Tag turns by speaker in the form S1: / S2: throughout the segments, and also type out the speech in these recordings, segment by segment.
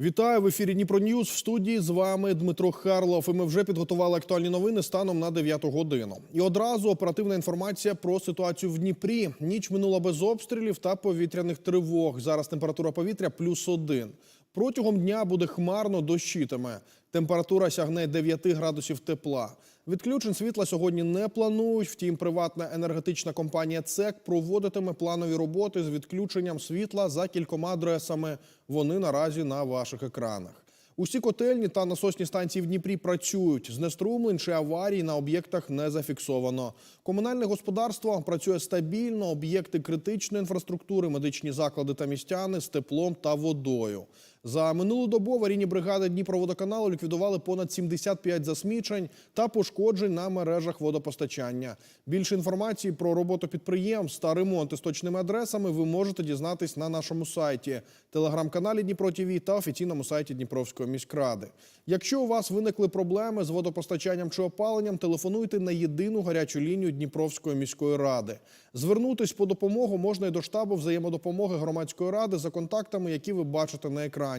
S1: Вітаю в ефірі Дніпро Ньюз. В студії з вами Дмитро Харлов. І ми вже підготували актуальні новини станом на 9 годину. І одразу оперативна інформація про ситуацію в Дніпрі. Ніч минула без обстрілів та повітряних тривог. Зараз температура повітря плюс один. Протягом дня буде хмарно, дощитиме. Температура сягне 9 градусів тепла. Відключень світла сьогодні не планують. Втім, приватна енергетична компанія ЦЕК проводитиме планові роботи з відключенням світла за кількома адресами. Вони наразі на ваших екранах. Усі котельні та насосні станції в Дніпрі працюють. Знеструмлень чи аварій на об'єктах не зафіксовано. Комунальне господарство працює стабільно. Об'єкти критичної інфраструктури, медичні заклади та містяни з теплом та водою. За минулу добу аварійні бригади Дніпроводоканалу ліквідували понад 75 засмічень та пошкоджень на мережах водопостачання. Більше інформації про роботу підприємств та ремонти з точними адресами ви можете дізнатись на нашому сайті, телеграм-каналі Дніпро ТВ та офіційному сайті Дніпровської міськради. Якщо у вас виникли проблеми з водопостачанням чи опаленням, телефонуйте на єдину гарячу лінію Дніпровської міської ради. Звернутись по допомогу можна і до штабу взаємодопомоги громадської ради за контактами, які ви бачите на екрані.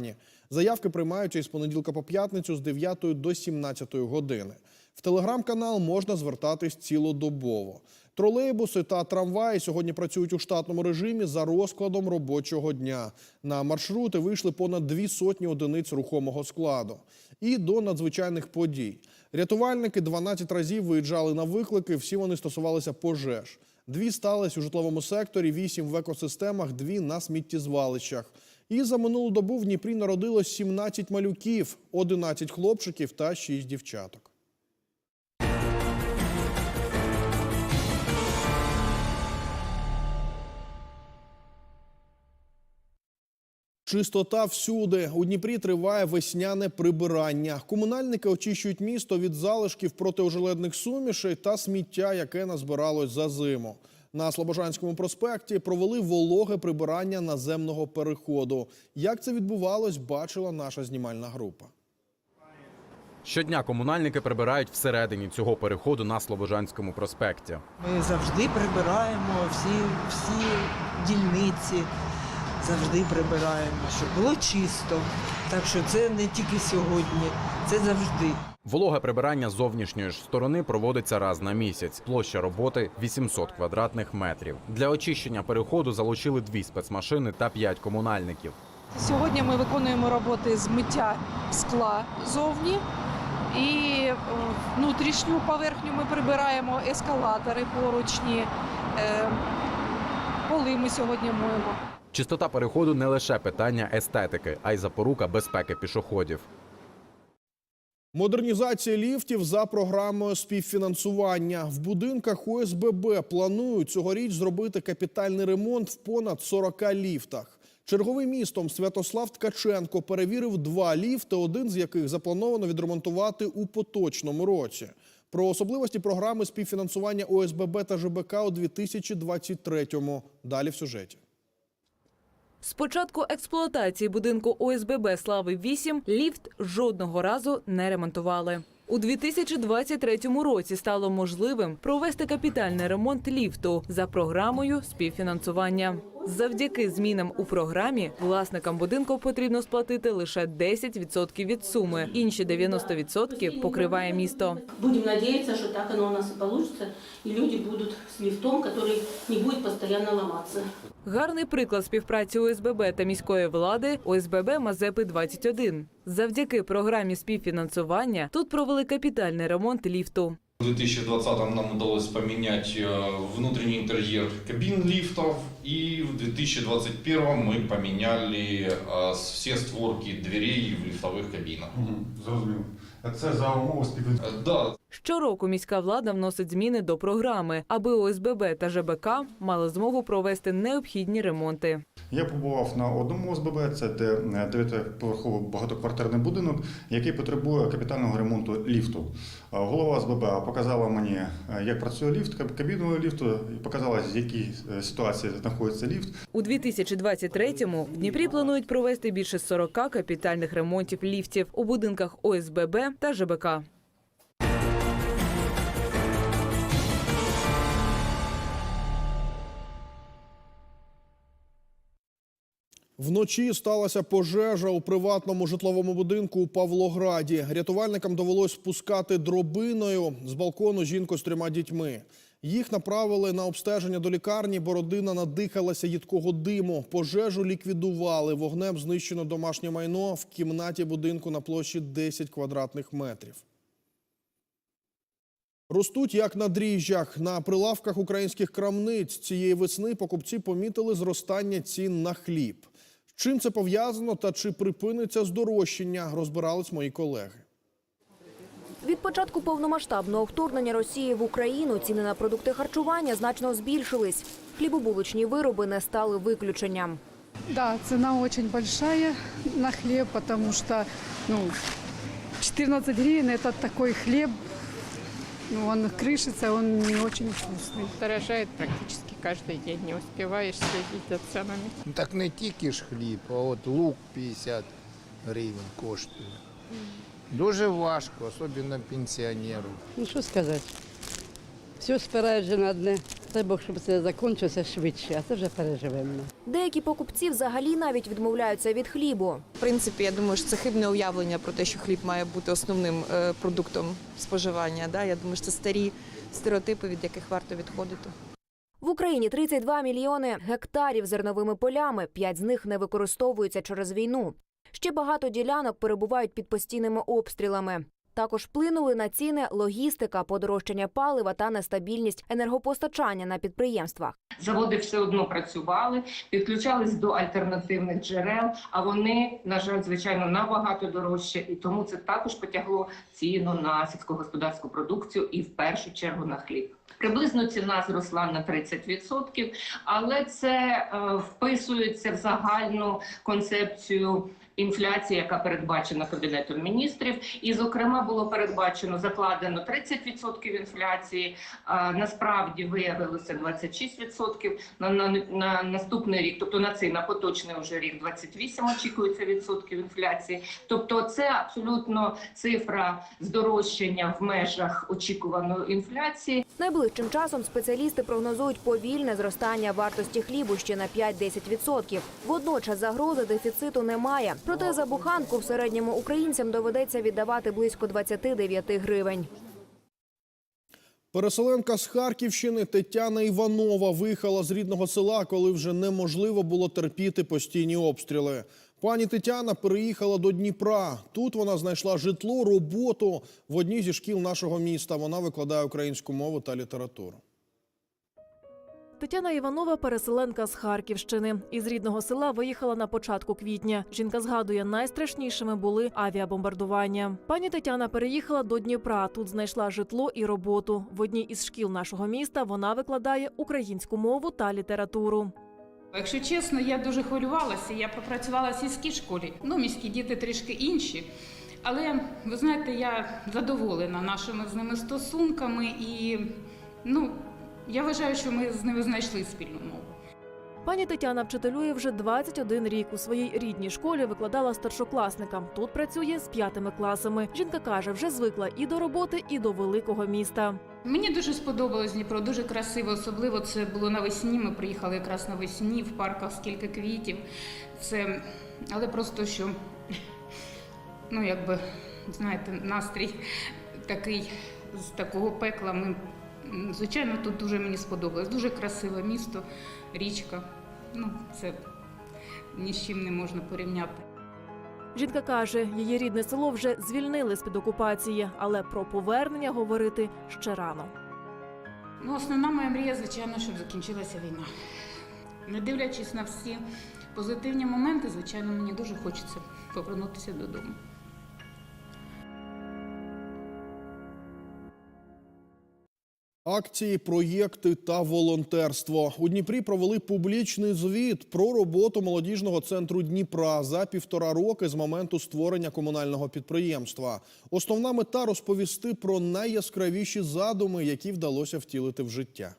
S1: Заявки приймаються із понеділка по п'ятницю з 9 до 17 години. В телеграм-канал можна звертатись цілодобово. Тролейбуси та трамваї сьогодні працюють у штатному режимі за розкладом робочого дня. На маршрути вийшли понад дві сотні одиниць рухомого складу. І до надзвичайних подій. Рятувальники 12 разів виїжджали на виклики, всі вони стосувалися пожеж. Дві стались у житловому секторі, вісім в екосистемах, дві на сміттєзвалищах. І за минулу добу в Дніпрі народилось 17 малюків, 11 хлопчиків та 6 дівчаток. Чистота всюди. У Дніпрі триває весняне прибирання. Комунальники очищують місто від залишків протиожеледних сумішей та сміття, яке назбиралось за зиму. На Слобожанському проспекті провели вологе прибирання наземного переходу. Як це відбувалось, бачила наша знімальна група.
S2: Щодня комунальники прибирають всередині цього переходу на Слобожанському проспекті.
S3: Ми завжди прибираємо всі, всі дільниці, завжди прибираємо, щоб було чисто. Так що це не тільки сьогодні, це завжди.
S2: Вологе прибирання з зовнішньої ж сторони проводиться раз на місяць. Площа роботи 800 квадратних метрів. Для очищення переходу залучили дві спецмашини та п'ять комунальників.
S4: Сьогодні ми виконуємо роботи з миття скла зовні. І е, внутрішню поверхню ми прибираємо ескалатори поручні, е, поли ми сьогодні моємо.
S2: Чистота переходу не лише питання естетики, а й запорука безпеки пішоходів.
S1: Модернізація ліфтів за програмою співфінансування. В будинках ОСББ планують цьогоріч зробити капітальний ремонт в понад 40 ліфтах. Черговим містом Святослав Ткаченко перевірив два ліфти, один з яких заплановано відремонтувати у поточному році. Про особливості програми співфінансування ОСББ та ЖБК у 2023-му. Далі в сюжеті.
S5: З початку експлуатації будинку ОСББ Слави 8 ліфт жодного разу не ремонтували. У 2023 році стало можливим провести капітальний ремонт ліфту за програмою співфінансування. Завдяки змінам у програмі власникам будинку потрібно сплатити лише 10% від суми. Інші 90% покриває місто.
S6: Будем надеяться, что так оно у нас и получится, и люди будут с лифтом, который не будет постоянно ломаться.
S5: Гарний приклад співпраці ОСББ та міської влади ОСББ Мазепи 21 Завдяки програмі співфінансування тут провели капітальний ремонт ліфту.
S7: В 2020 нам удалось поменять э, внутренний интерьер кабин лифтов, и в 2021 мы поменяли э, с- все створки дверей в лифтовых кабинах.
S8: Мгм, Зрозумів. А Це за умови спів...
S7: Э, Да,
S5: Щороку міська влада вносить зміни до програми, аби ОСББ та ЖБК мали змогу провести необхідні ремонти.
S8: Я побував на одному ОСББ, це е, дев'ятиповерховий багатоквартирний будинок, який потребує капітального ремонту ліфту. Е, Голова ОСББ показала мені, е, як працює ліфт, каб- кабіну ліфту, і показала, в якій ситуації знаходиться ліфт.
S5: У 2023-му в Дніпрі планують провести більше 40 капітальних ремонтів ліфтів у будинках ОСББ та ЖБК.
S1: Вночі сталася пожежа у приватному житловому будинку у Павлограді. Рятувальникам довелось спускати дробиною з балкону жінку з трьома дітьми. Їх направили на обстеження до лікарні, бо родина надихалася їдкого диму. Пожежу ліквідували. Вогнем знищено домашнє майно в кімнаті будинку на площі 10 квадратних метрів. Ростуть як на дріжджах. На прилавках українських крамниць цієї весни покупці помітили зростання цін на хліб. Чим це пов'язано та чи припиниться здорожчання, розбирались мої колеги.
S9: Від початку повномасштабного вторгнення Росії в Україну ціни на продукти харчування значно збільшились. Хлібобулочні вироби не стали виключенням.
S10: Да, цена очень большая на хлеб, потому что ну, 14 гривен это такой хлеб, ну, он крышится, он не очень вкусный.
S11: Дорожает практически каждый день, не успеваешь следить за ценами.
S12: Ну, Так не тільки ж хліб, а от лук 50 гривень коштує. Дуже важко, особливо пенсіонеру.
S10: Ну що сказати? Все спирає вже на одне. Дай Бог, щоб це закінчилося швидше, а це вже переживемо.
S9: Деякі покупці взагалі навіть відмовляються від хлібу.
S13: В принципі, я думаю, що це хибне уявлення про те, що хліб має бути основним е, продуктом споживання. Да? Я думаю, що це старі стереотипи, від яких варто відходити.
S9: В Україні 32 мільйони гектарів зерновими полями. П'ять з них не використовуються через війну. Ще багато ділянок перебувають під постійними обстрілами. Також вплинули на ціни логістика, подорожчання палива та нестабільність енергопостачання на підприємствах.
S14: Заводи все одно працювали, підключались до альтернативних джерел, а вони, на жаль, звичайно, набагато дорожче, і тому це також потягло ціну на сільськогосподарську продукцію і в першу чергу на хліб. Приблизно ціна зросла на 30%, але це е, вписується в загальну концепцію інфляції, яка передбачена кабінетом міністрів. І, зокрема, було передбачено закладено 30% інфляції. А насправді виявилося 26% на, на, на наступний рік, тобто на цей на поточний вже рік 28 очікується відсотків інфляції. Тобто, це абсолютно цифра здорожчання в межах очікуваної інфляції.
S9: Найближчим часом спеціалісти прогнозують повільне зростання вартості хлібу ще на 5-10%. Водночас загрози дефіциту немає. Проте за буханку в середньому українцям доведеться віддавати близько 29 гривень.
S1: Переселенка з Харківщини Тетяна Іванова виїхала з рідного села, коли вже неможливо було терпіти постійні обстріли. Пані Тетяна переїхала до Дніпра. Тут вона знайшла житло, роботу в одній зі шкіл нашого міста. Вона викладає українську мову та літературу.
S5: Тетяна Іванова переселенка з Харківщини. Із рідного села виїхала на початку квітня. Жінка згадує, найстрашнішими були авіабомбардування. Пані Тетяна переїхала до Дніпра. Тут знайшла житло і роботу. В одній із шкіл нашого міста вона викладає українську мову та літературу.
S11: Якщо чесно, я дуже хвилювалася. Я пропрацювала в сільській школі. Ну, міські діти трішки інші. Але ви знаєте, я задоволена нашими з ними стосунками, і ну я вважаю, що ми з ними знайшли спільну мову.
S5: Пані Тетяна вчителює вже 21 рік. У своїй рідній школі викладала старшокласникам. Тут працює з п'ятими класами. Жінка каже, вже звикла і до роботи, і до великого міста.
S11: Мені дуже сподобалось Дніпро, дуже красиво. Особливо це було навесні. Ми приїхали якраз навесні, в парках скільки квітів. Це але просто що ну якби знаєте, настрій такий з такого пекла. Ми звичайно тут дуже мені сподобалось. Дуже красиве місто, річка. Ну це ні з чим не можна порівняти.
S5: Жінка каже, її рідне село вже звільнили з під окупації, але про повернення говорити ще рано.
S11: Ну, основна моя мрія, звичайно, щоб закінчилася війна. Не дивлячись на всі позитивні моменти, звичайно, мені дуже хочеться повернутися додому.
S1: Акції, проєкти та волонтерство у Дніпрі провели публічний звіт про роботу молодіжного центру Дніпра за півтора роки з моменту створення комунального підприємства. Основна мета розповісти про найяскравіші задуми, які вдалося втілити в життя.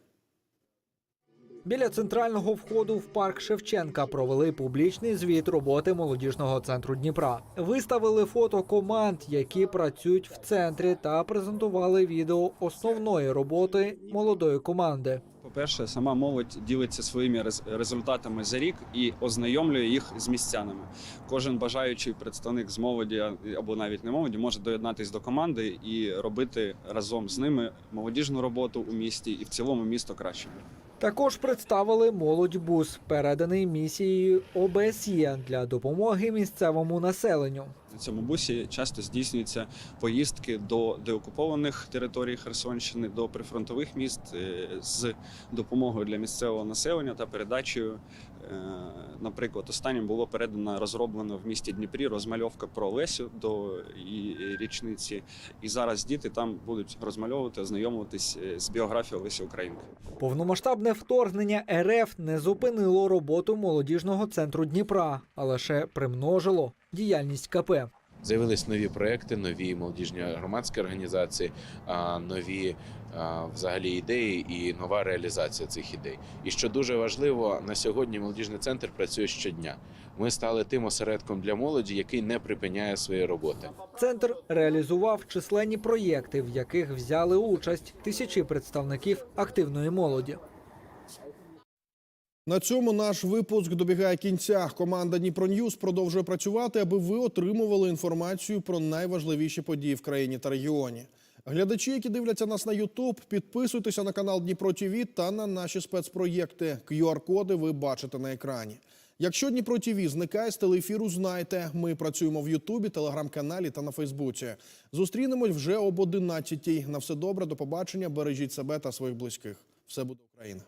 S15: Біля центрального входу в парк Шевченка провели публічний звіт роботи молодіжного центру Дніпра. Виставили фото команд, які працюють в центрі, та презентували відео основної роботи молодої команди.
S16: По-перше, сама молодь ділиться своїми результатами за рік і ознайомлює їх з містянами. Кожен бажаючий представник з молоді або навіть не молоді може доєднатись до команди і робити разом з ними молодіжну роботу у місті і в цілому місто кращим.
S15: Також представили молодь-бус, переданий місією ОБСЄ для допомоги місцевому населенню.
S16: Цьому бусі часто здійснюються поїздки до деокупованих територій Херсонщини, до прифронтових міст е, з допомогою для місцевого населення та передачею. е, Наприклад, останнім було передано розроблено в місті Дніпрі розмальовка про Лесю до річниці. І зараз діти там будуть розмальовувати, ознайомуватись е, з біографією Лесі Українки.
S15: Повномасштабне вторгнення РФ не зупинило роботу молодіжного центру Дніпра, а лише примножило діяльність КП.
S17: З'явились нові проекти, нові молодіжні громадські організації, нові взагалі ідеї і нова реалізація цих ідей. І що дуже важливо, на сьогодні молодіжний центр працює щодня. Ми стали тим осередком для молоді, який не припиняє своєї роботи.
S15: Центр реалізував численні проєкти, в яких взяли участь тисячі представників активної молоді.
S1: На цьому наш випуск добігає кінця. Команда Дніпро Ньюз продовжує працювати, аби ви отримували інформацію про найважливіші події в країні та регіоні. Глядачі, які дивляться нас на Ютуб, підписуйтеся на канал Дніпро ТІВІ та на наші спецпроєкти. QR-коди ви бачите на екрані. Якщо Дніпро ТІВІ зникає з телеефіру, знайте, ми працюємо в Ютубі, телеграм-каналі та на Фейсбуці. Зустрінемось вже об 11 На все добре, до побачення. Бережіть себе та своїх близьких. Все буде Україна.